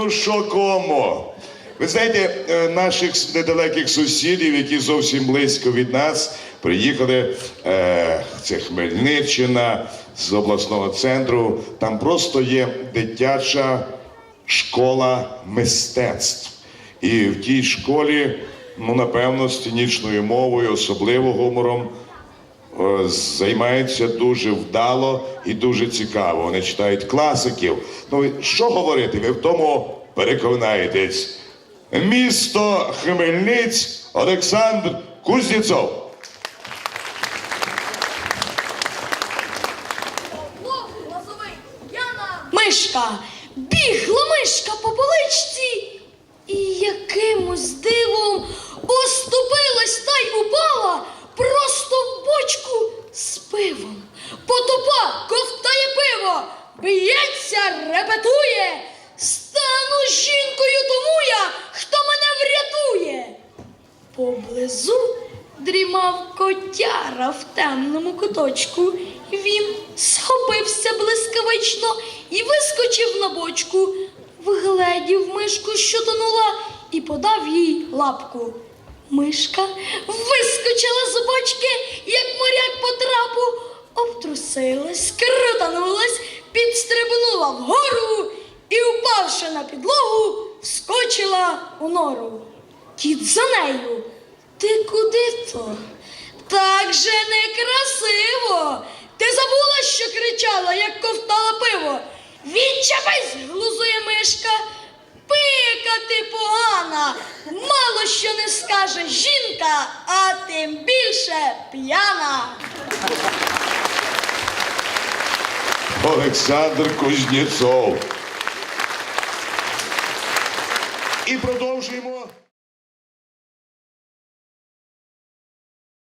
Ну що кому? Ви знаєте, е, наших недалеких сусідів, які зовсім близько від нас, приїхали. Е, це Хмельниччина з обласного центру. Там просто є дитяча школа мистецтв. І в тій школі, ну напевно, сценічною мовою, особливо гумором, займаються дуже вдало і дуже цікаво. Вони читають класиків. Ну що говорити? Ви в тому переконаєтесь. Місто Хмельниць Олександр Кузнєцов. Мишка, бігла мишка по поличці і якимось дивом оступилась та й упала просто в бочку з пивом. Потопа ковтає пиво, б'ється, репетує. Стану жінкою тому я, хто мене врятує. Поблизу дрімав котяра в темному куточку. Він схопився блискавично і вискочив на бочку, вгледів мишку, що тонула, і подав їй лапку. Мишка вискочила з бочки, як моряк обтрусилась, крутанулась, підстрибнула вгору і, упавши на підлогу, вскочила у нору. Кіт за нею. Ти куди то? Так же некрасиво. Ти забула, що кричала, як ковтала пиво. Відчепись, глузує мишка. Пика ти погана, мало що не скаже жінка, а тим більше п'яна. Олександр Кузнєцов. І продовжуємо.